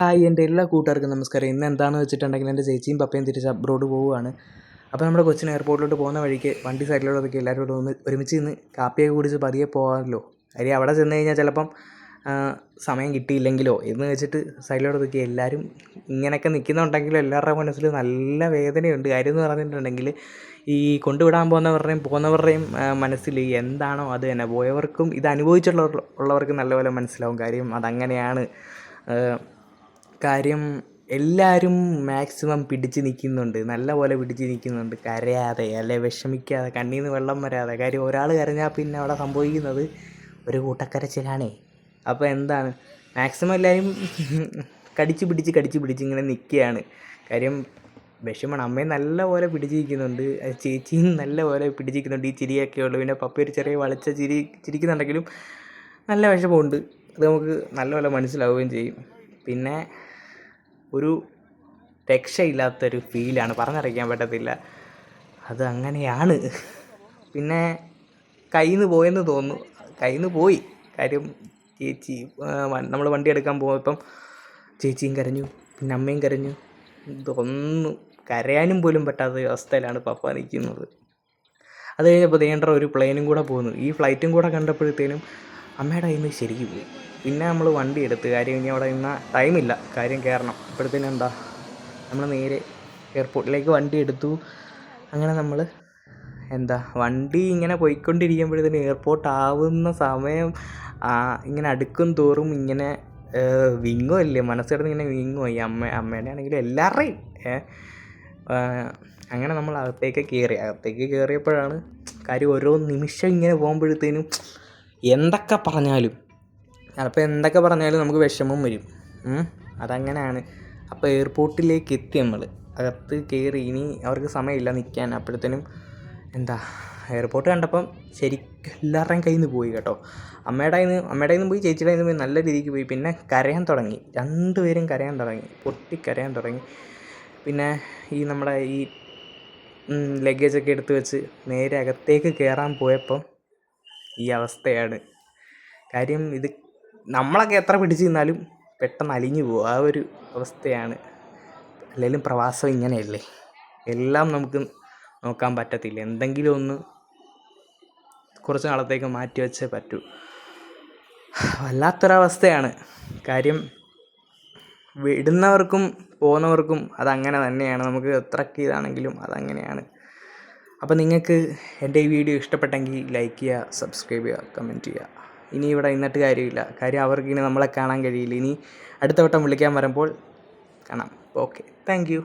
Hi എന്റെ എല്ലാ കൂട്ടുകാർക്കും നമസ്കാരം. ഇന്ന് എന്താണെന്ന് വെച്ചിട്ടുണ്ടെങ്കിൽ എന്റെ ചേച്ചിയും പപ്പയും തിരിച്ച് അബ്രോഡ് പോവുകയാണ്. അപ്പോൾ നമ്മുടെ കൊച്ചിന് എയർപോർട്ടിലോട്ട് പോകുന്ന വഴിക്ക് വണ്ടി സൈഡിലോട്ടൊക്കെ എല്ലാവരും ഒന്ന് ഒരുമിച്ച് നിന്ന് കാപ്പിയൊക്കെ കുടിച്ച് പതിയെ പോകാമല്ലോ. കാര്യം അവിടെ ചെന്ന് കഴിഞ്ഞാൽ ചിലപ്പം സമയം കിട്ടിയില്ലെങ്കിലോ എന്ന് വെച്ചിട്ട് സൈഡിലോട്ടൊക്കെ എല്ലാവരും ഇങ്ങനെയൊക്കെ നിൽക്കുന്നുണ്ടെങ്കിലും എല്ലാവരുടെ മനസ്സിൽ നല്ല വേദനയുണ്ട്. കാര്യം എന്ന് പറഞ്ഞിട്ടുണ്ടെങ്കിൽ ഈ കൊണ്ടുവിടാൻ പോകുന്നവരുടെയും പോകുന്നവരുടെയും മനസ്സിൽ എന്താണോ അത് തന്നെ. പോയവർക്കും ഇത് അനുഭവിച്ചുള്ള ഉള്ളവർക്ക് നല്ലപോലെ മനസ്സിലാവും കാര്യം. അതങ്ങനെയാണ്. കാര്യം എല്ലാവരും മാക്സിമം പിടിച്ച് നിൽക്കുന്നുണ്ട്. നല്ലപോലെ പിടിച്ച് നിൽക്കുന്നുണ്ട്. കരയാതെ അല്ലെ വിഷമിക്കാതെ കണ്ണിൽ നിന്ന് വെള്ളം വരാതെ. കാര്യം ഒരാൾ കരഞ്ഞാൽ പിന്നെ അവിടെ സംഭവിക്കുന്നത് ഒരു കൂട്ടക്കരച്ചിലാണേ. അപ്പോൾ എന്താണ്? മാക്സിമം എല്ലാവരും കടിച്ച് പിടിച്ച് കടിച്ച് പിടിച്ച് ഇങ്ങനെ നിൽക്കുകയാണ്. കാര്യം വിഷമാണ് അമ്മയും നല്ലപോലെ പിടിച്ചിരിക്കുന്നുണ്ട് ചേച്ചിയും നല്ലപോലെ പിടിച്ചിരിക്കുന്നുണ്ട് ഈ ചിരിയൊക്കെ ഉള്ളു. പിന്നെ പപ്പ ഒരു ചെറിയ വളച്ച ചിരി ചിരിക്കുന്നുണ്ടെങ്കിലും നല്ല വിഷമമുണ്ട്. അത് നമുക്ക് നല്ലപോലെ മനസ്സിലാവുകയും ചെയ്യും. പിന്നെ ഒരു രക്ഷയില്ലാത്തൊരു ഫീലാണ്. പറഞ്ഞറിയിക്കാൻ പറ്റത്തില്ല. അത് അങ്ങനെയാണ്. പിന്നെ കയ്യിൽ നിന്ന് പോയെന്ന് തോന്നുന്നു. കയ്യിൽ നിന്ന് പോയി. കാര്യം ചേച്ചി നമ്മൾ വണ്ടി എടുക്കാൻ പോയപ്പം ചേച്ചിയും കരഞ്ഞു. പിന്നെ അമ്മയും കരഞ്ഞു. ഇതൊന്നും കരയാനും പോലും പറ്റാത്ത അവസ്ഥയിലാണ് പപ്പ നിൽക്കുന്നത്. അത് കഴിഞ്ഞപ്പോൾ ദേണ്ട ഒരു പ്ലെയിനും കൂടെ പോകുന്നു ഈ ഫ്ലൈറ്റും കൂടെ കണ്ടപ്പോഴത്തേനും അമ്മയുടെ കയ്യിൽ നിന്ന് ശരിക്കും പോയി. പിന്നെ നമ്മൾ വണ്ടി എടുത്ത് കാര്യം ഇനി അവിടെ നിന്നാൽ ടൈമില്ല കാര്യം കയറണം അപ്പോഴത്തേനും എന്താ? നമ്മൾ നേരെ എയർപോർട്ടിലേക്ക് വണ്ടി എടുത്തു. അങ്ങനെ നമ്മൾ എന്താ വണ്ടി ഇങ്ങനെ പോയിക്കൊണ്ടിരിക്കുമ്പോഴത്തേന് എയർപോർട്ട് ആവുന്ന സമയം ഇങ്ങനെ അടുക്കും തോറും ഇങ്ങനെ വിങ്ങോ ഇല്ലേ മനസ്സിടന്ന് ഇങ്ങനെ വിങ്ങോ. ഈ അമ്മ അമ്മേനെ ആണെങ്കിലും എല്ലാവരുടെയും അങ്ങനെ നമ്മൾ അകത്തേക്ക് കയറി അകത്തേക്ക് കയറിയപ്പോഴാണ് കാര്യം ഓരോ നിമിഷം ഇങ്ങനെ പോകുമ്പോഴത്തേനും എന്തൊക്കെ പറഞ്ഞാലും അപ്പോൾ എന്തൊക്കെ പറഞ്ഞാലും നമുക്ക് വിഷമം വരും. അതങ്ങനെയാണ്. അപ്പോൾ എയർപോർട്ടിലേക്ക് എത്തി നമ്മൾ അകത്ത് കയറി ഇനി അവർക്ക് സമയമില്ല നിൽക്കാൻ അപ്പോഴത്തേനും എന്താ എയർപോർട്ട് കണ്ടപ്പം ശരിക്കും എല്ലാവരുടെയും കയ്യിൽ നിന്ന് പോയി കേട്ടോ. അമ്മയുടെ കയ്യിൽ നിന്ന് അമ്മയുടെ കയ്യിൽ നിന്ന് പോയി ചേച്ചിയുടെ കയ്യിൽ നിന്ന് പോയി നല്ല രീതിക്ക് പോയി. പിന്നെ കരയാൻ തുടങ്ങി. രണ്ടുപേരും കരയാൻ തുടങ്ങി. പൊട്ടി കരയാൻ തുടങ്ങി. പിന്നെ ഈ നമ്മുടെ ഈ ലഗേജൊക്കെ എടുത്ത് വെച്ച് നേരെ അകത്തേക്ക് കയറാൻ പോയപ്പം ഈ അവസ്ഥയാണ്. കാര്യം ഇത് നമ്മളൊക്കെ എത്ര പിടിച്ച് നിന്നാലും പെട്ടെന്ന് അലിഞ്ഞു പോകും. ആ ഒരു അവസ്ഥയാണ്. അല്ലെങ്കിലും പ്രവാസം ഇങ്ങനെയല്ലേ? എല്ലാം നമുക്ക് നോക്കാൻ പറ്റത്തില്ല. എന്തെങ്കിലും ഒന്ന് കുറച്ച് നാളത്തേക്ക് മാറ്റി വെച്ചേ പറ്റൂ. വല്ലാത്തൊരവസ്ഥയാണ്. കാര്യം വിടുന്നവർക്കും പോകുന്നവർക്കും അതങ്ങനെ തന്നെയാണ്. നമുക്ക് എത്രക്ക് ഇതാണെങ്കിലും അതങ്ങനെയാണ്. അപ്പോൾ നിങ്ങൾക്ക് എന്റെ ഈ വീഡിയോ ഇഷ്ടപ്പെട്ടെങ്കിൽ ലൈക്ക് ചെയ്യുക സബ്സ്ക്രൈബ് ചെയ്യുക കമന്റ് ചെയ്യുക. ഇനി ഇവിടെ ഇന്നിട്ട് കാര്യമില്ല. കാര്യം അവർക്ക് ഇനി നമ്മളെ കാണാൻ കഴിയില്ല. ഇനി അടുത്ത വട്ടം വിളിക്കാൻ വരുമ്പോൾ കാണാം. Okay thank you